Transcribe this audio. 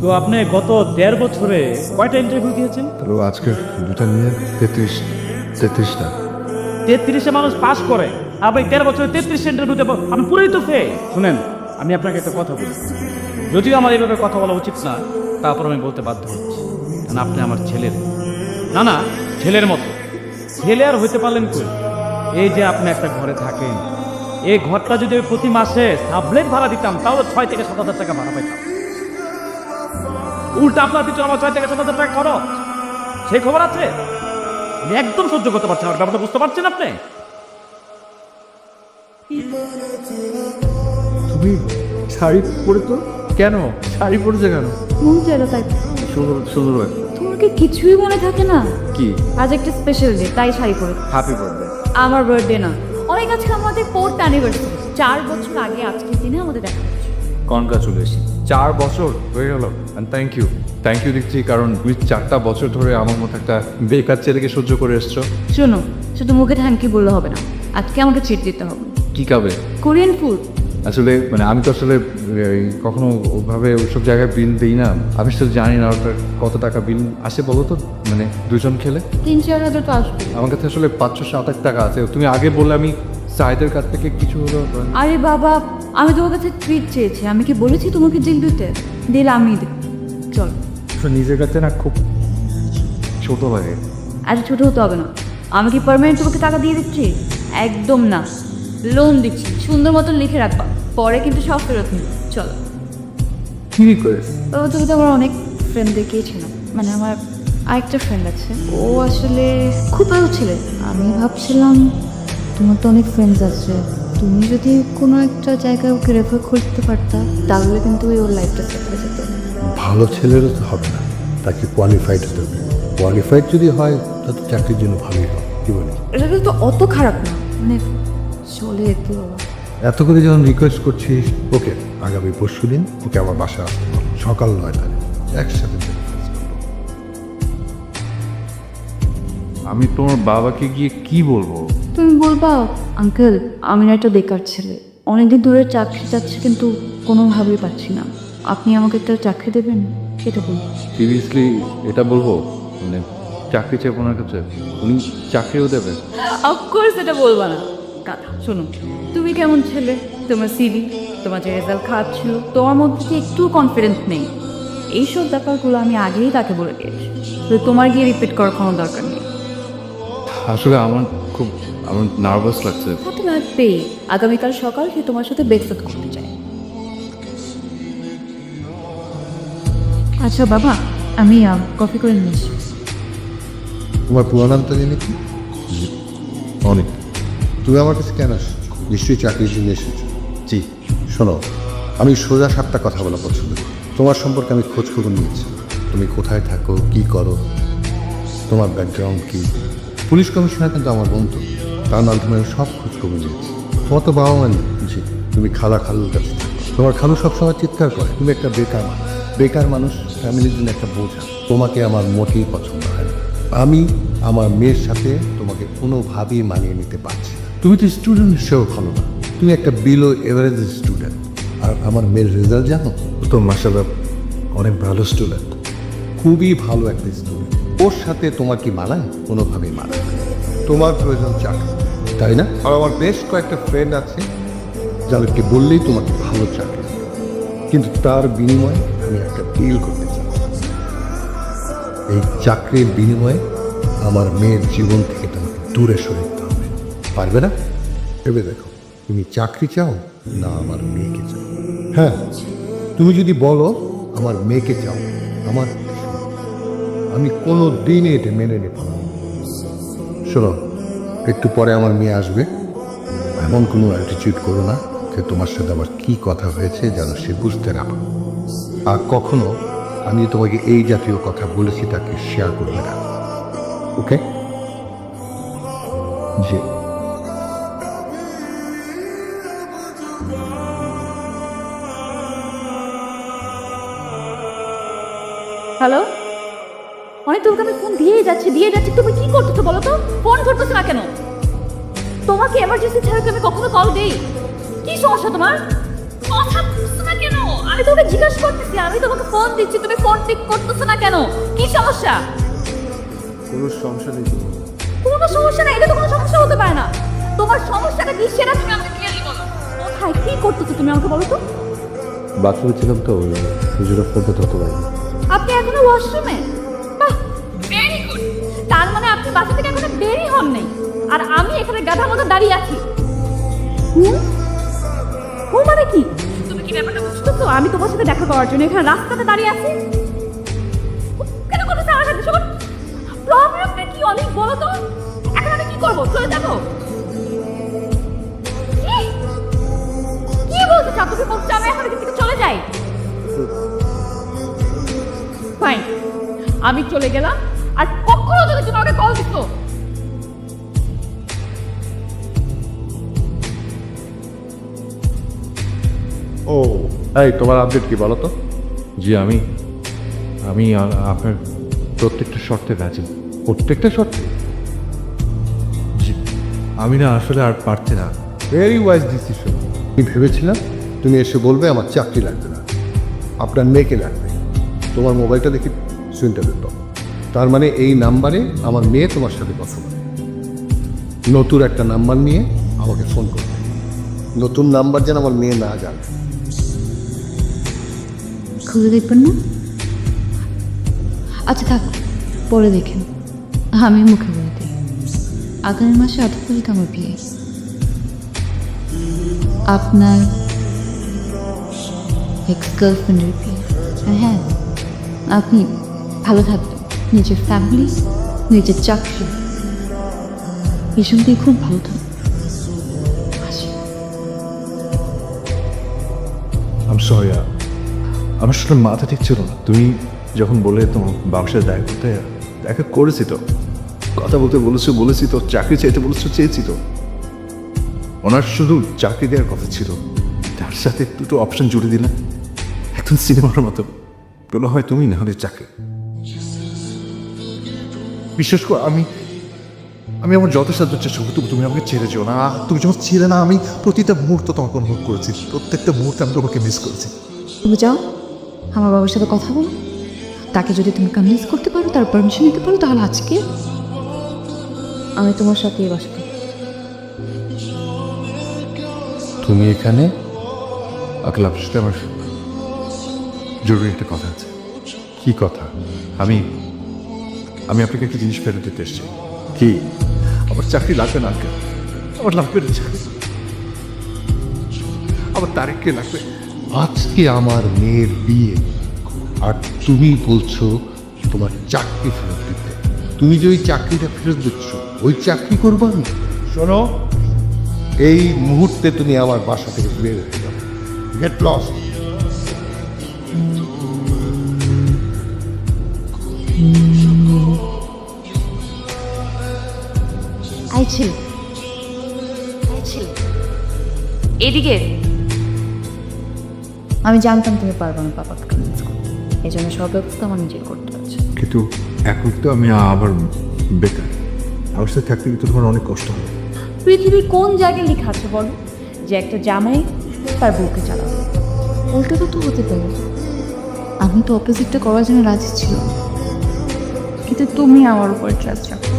তো আপনি গত দেড় বছরে কয়টা ইন্টারভিউ দিয়েছেন? তো আজকে দুটা নিয়ে তেত্রিশ তেত্রিশটা। তেত্রিশে মানুষ পাস করে। আর ভাই তেরো বছরে তেত্রিশ ইন্টারভিউতে আমি পুরোই তো ফে শুনেন আমি আপনাকে একটা কথা বলি। যদিও আমার এইভাবে কথা বলা উচিত না তারপর আমি বলতে বাধ্য হচ্ছি। কারণ আপনি আমার ছেলের। না না ছেলের মতো। ছেলে আর হইতে পারলেন কই? এই যে আপনি একটা ঘরে থাকেন এই ঘরটা যদি আমি প্রতি মাসে সাবলেট ভাড়া দিতাম তাহলে ছয় থেকে সাত হাজার টাকা ভাড়া পাইতাম। উল্টা আপনার পিছনে আমার ছয় থেকে সাত হাজার টাকা খরচ। সেই খবর আছে? আমি একদম সহ্য করতে পারছি না ব্যাপারটা বুঝতে পারছেন আপনি? তুমি শাড়ি পরে তো কেন? শাড়ি পরেছে কেন? মন চাইলো তাই। সুন্দর সুন্দর তোমার কি কিছুই মনে থাকে না? কি? আজ একটা স্পেশাল ডে তাই শাড়ি পরে। হ্যাপি বার্থডে আমার বার্থডে না। অনেক আজকে আমাদের ফোর্থ অ্যানিভার্সারি চার বছর আগে আজকের দিনে আমাদের দেখা হচ্ছে। কনগ্রাচুলেশন। চার বছর হয়ে গেল and thank you thank you দিচ্ছি কারণ দুই চারটা বছর ধরে আমার মতো একটা বেকার ছেলেকে সহ্য করে এসছো। শোনো শুধু মুখে থ্যাংক ইউ বললে হবে না আজকে আমাকে চিট দিতে হবে। কি খাবে? কোরিয়ান ফুড আসলে মানে আমি তো আসলে এই, কখনো ওভাবে ওইসব জায়গায় বিল দিই না। আমি শুধু জানি না ওটা কত টাকা বিল আসে বলো তো মানে দুজন খেলে। তিন চার হাজার তো আসবে। আমার কাছে আসলে পাঁচশো সাত আট টাকা আছে। তুমি আগে বললে আমি সাইদের কাছ থেকে কিছু হলো আরে বাবা আমি তোমার কাছে ট্রিট চেয়েছি। আমি কি বলেছি তোমাকে জিল দিতে? দিল আমি চল। নিজের কাছে না খুব ছোট লাগে। এত ছোট হতে হবে না। আমি কি পারমানেন্ট তোমাকে টাকা দিয়ে দিচ্ছি? একদম না। লোন দিচ্ছি। সুন্দর মতন লিখে রাখবা। পরে কিন্তু সব ফেরত নিব। চলো। কি করে বাবা তুমি তো আমার অনেক ফ্রেন্ড দেখিয়েছিলাম মানে আমার আরেকটা ফ্রেন্ড আছে। ও আসলে খুব ভালো ছেলে। আমি ভাবছিলাম তোমার তো অনেক ফ্রেন্ডস আছে। তুমি যদি কোনো একটা জায়গায় ওকে রেফার করতে পারতা তাহলে কিন্তু ওই ওর লাইফটা সেট হয়ে যেত ভালো ছেলেরও তো হবে না তাকে কোয়ালিফাইড হতে হবে। কোয়ালিফাইড যদি হয় তাতে চাকরির জন্য ভালোই হবে কি বলি এটা তো অত খারাপ না। মানে চলে যেতে বাবা এত করে যখন রিকোয়েস্ট করছিস ওকে আগামী পরশু দিন ওকে আমার বাসা সকাল নয়টায় একসাথে। আমি তোমার বাবাকে গিয়ে কি বলব? তুমি বলবা আঙ্কেল আমি না একটা বেকার ছেলে। অনেকদিন ধরে চাকরি চাচ্ছি কিন্তু কোনোভাবেই পাচ্ছি না। আপনি আমাকে একটা চাকরি দেবেন? সেটা বলুন। সিরিয়াসলি এটা বলব? মানে চাকরি চাই ওনার কাছে? উনি চাকরিও দেবে অফকোর্স এটা বলবা না। কথা শোনো তুমি কেমন ছেলে? তোমার সিভি তোমার যে রেজাল্ট খারাপ ছিল তোমার মধ্যে কি একটু কনফিডেন্স নেই? এইসব ব্যাপারগুলো আমি আগেই তাকে বলে দিয়েছি। তো তোমার গিয়ে রিপিট করার কোনো দরকার নেই। আসলে আমার খুব আমার নার্ভাস লাগছে। তাতে লাগবেই। আগামীকাল সকাল সে তোমার সাথে ব্রেকফাস্ট করতে চায়। আচ্ছা বাবা আমি কফি করে নিয়ে আসি। তোমার পুরো নামটা জেনে কি? অনেক। তুমি আমার কাছে কেন আসছো? নিশ্চয়ই চাকরির জন্য এসেছ। জি শোনো আমি সোজা সাতটা কথা বলা পছন্দ করি। তোমার সম্পর্কে আমি খোঁজ খবর নিয়েছি তুমি কোথায় থাকো কি করো? তোমার ব্যাকগ্রাউন্ড কি? পুলিশ কমিশনার কিন্তু আমার বন্ধু। তার মাধ্যমে সব খোঁজ খবর নিয়েছি। তোমার তো বাবা মা নেই জি, তুমি খালা খালুর কাছে। তোমার খালু সবসময় চিৎকার করে, তুমি একটা বেকার বেকার মানুষ ফ্যামিলির জন্য একটা বোঝা। তোমাকে আমার মোটেই পছন্দ হয় না। আমি আমার মেয়ের সাথে তোমাকে কোনোভাবেই মানিয়ে নিতে পারছি তুমি তো স্টুডেন্ট। সেও ভালো না। তুমি একটা বিলো এভারেজ স্টুডেন্ট আর আমার মেয়ের রেজাল্ট জানো? তো মাসাল্লাহ অনেক ভালো স্টুডেন্ট খুবই ভালো একটা স্টুডেন্ট ওর সাথে তোমার কি মানায় কোনোভাবেই মানায় তোমার প্রয়োজন চাকরি। তাই না? আর আমার বেশ কয়েকটা ফ্রেন্ড আছে যাদেরকে বললেই তোমাকে ভালো চাকরি। কিন্তু তার বিনিময়ে আমি একটা ডিল করতে চাই। এই চাকরির বিনিময়ে আমার মেয়ের জীবন থেকে তোমাকে দূরে সরে দিতে হবে। পারবে না? ভেবে দেখো তুমি চাকরি চাও না আমার মেয়েকে চাও? হ্যাঁ তুমি যদি বলো আমার মেয়েকে চাও আমার আমি কোনো দিনই এটা মেনে নেব শোনো, একটু পরে আমার মেয়ে আসবে। এমন কোনো অ্যাটিটিউড করো না যে তোমার সাথে আমার কী কথা হয়েছে যেন সে বুঝতে না আর কখনো আমি তোমাকে এই জাতীয় কথা বলেছি তাকে শেয়ার করবে না। ওকে জি। হ্যালো অনেক তোমাকে আমি ফোন দিয়ে যাচ্ছি দিয়ে যাচ্ছি। তুমি কি করতেছো বলো তো? ফোন ধরতেছো না কেন? তোমাকে এমার্জেন্সি ছাড়া আমি কখনো কল দেই? কি সমস্যা তোমার? কথা বুঝছ না কেন? আমি তোকে জিজ্ঞাসা করতেছি আমি তোমাকে ফোন দিচ্ছি তুমি ফোন পিক করতেছো না কেন? কি সমস্যা? কোনো সমস্যা নেই কোনো সমস্যা নাই এটা তো কোনো সমস্যা হতে পারে না। তোমার সমস্যাটা কি সেটা তুমি আমাকে ক্লিয়ারলি বলো। কোথায় কি করতেছো তুমি আমাকে বলো তো? বাথরুমে ছিলাম তো ওই জন্য ফোনটা ধরতে পারিনি আপনি এখনও ওয়াশরুমে আপনি বাসা থেকে এখনও বেরই হন নাই। আর আমি এখানে গাধার মতো দাঁড়িয়ে আছি। হুম মানে কি? তুমি কি ব্যাপারটা বুঝতেছো আমি তোমার সাথে দেখা করার জন্য এখানে রাস্তাতে দাঁড়িয়ে আছি। কেন কোনো আমার সাথে শোন প্রবলেমটা কি অনেক বলো তো? এখন আমি কি করব? চলে যাব? কি? বলতে চাও? তুমি বলছো আমি এখন থেকে চলে যাই। ফাইন আমি চলে গেলাম। আর কখনো যদি তুমি আমাকে কল দিছো ও এই তোমার আপডেট কি বলো তো? জি আমি আমি আ- আপনার প্রত্যেকটা শর্তে রাজি প্রত্যেকটা শর্তে? জি আমি না আসলে আর পারছি না। ভেরি ওয়াইজ ডিসিশন আমি ভেবেছিলাম তুমি এসে বলবে আমার চাকরি লাগবে না। আপনার মেয়েকে লাগবে। তোমার মোবাইলটা দেখি সুইনটা দিত তার মানে এই নাম্বারে আমার মেয়ে তোমার সাথে কথা বলে। নতুন একটা নাম্বার নিয়ে আমাকে ফোন করবে নতুন নাম্বার যেন আমার মেয়ে না জানে। খুলে দেখবেন না? আচ্ছা থাক, পরে দেখেন। আমি মুখে বলে দিই। আগামী মাসে আঠারো তারিখ আমার বিয়ে। আপনার এক্স গার্লফ্রেন্ডের বিয়ে। হ্যাঁ আপনি ভালো থাকবেন। নিজের ফ্যামিলি নিজের চাকরি। এসব দিয়ে খুব ভালো আসি। আমি আমার আসলে মাথা ঠিক ছিল না। তুমি যখন বলে তোমার বাবার সাথে দেখা করতে, দেখা করেছি তো। কথা বলতে বলেছ, বলেছি তো, চাকরি চাইতে বলেছ, চেয়েছি তো। ওনার শুধু চাকরি দেওয়ার কথা ছিল। তার সাথে দুটো অপশন জুড়ে দিলেন একদম সিনেমার মতো। বলো হয় তুমি না হলে চাকরি। বিশেষ করে আমি আমি আমার যত সাহায্য চেষ্টা করব তবু তুমি আমাকে ছেড়ে যেও না। তুমি যখন ছিলে না আমি প্রতিটা মুহূর্ত তোমাকে অনুভব করেছি। প্রত্যেকটা মুহূর্তে আমি তোমাকে মিস করেছি। তুমি যাও আমার বাবার সাথে কথা বলো। তাকে যদি তুমি কনভিন্স করতে পারো তার পারমিশন নিতে পারো তাহলে আজকে আমি তোমার সাথেই বাসা। তুমি এখানে? আকাল আপনার সাথে আমার জরুরি একটা কথা আছে। কি কথা? আমি আপনাকে একটা জিনিস ফেরত দিতে এসেছি। কি? আমার চাকরি লাগবে না আজকে। আমার লাগবে না চাকরি। আমার তারিখকে লাগবে। আজকে আমার মেয়ের বিয়ে। আর তুমি বলছো তোমার চাকরি ফেরত দিতে। তুমি যে ওই চাকরিটা ফেরত দিচ্ছ ওই চাকরি করব আমি? শোনো এই মুহূর্তে তুমি আমার বাসা থেকে বের হয়ে যাও। গেট লস আই ছিল এদিকে? আমি জানতাম তুমি পারবে না পাপাকে কনভিন্স করতে এই জন্য সব ব্যবস্থা আমার নিজের করতে হচ্ছে। কিন্তু এখন তো আমি আবার বেকার। আমার সাথে থাকতে কিন্তু তোমার অনেক কষ্ট হবে। পৃথিবীর কোন জায়গায় লেখা আছে বলো? যে একটা জামাই তার বউকে চালাবে। উল্টোটা তো হতে পারে। আমি তো অপোজিটটা করার জন্য রাজি ছিল কিন্তু তুমি আমার উপর ট্রাস্ট রাখো।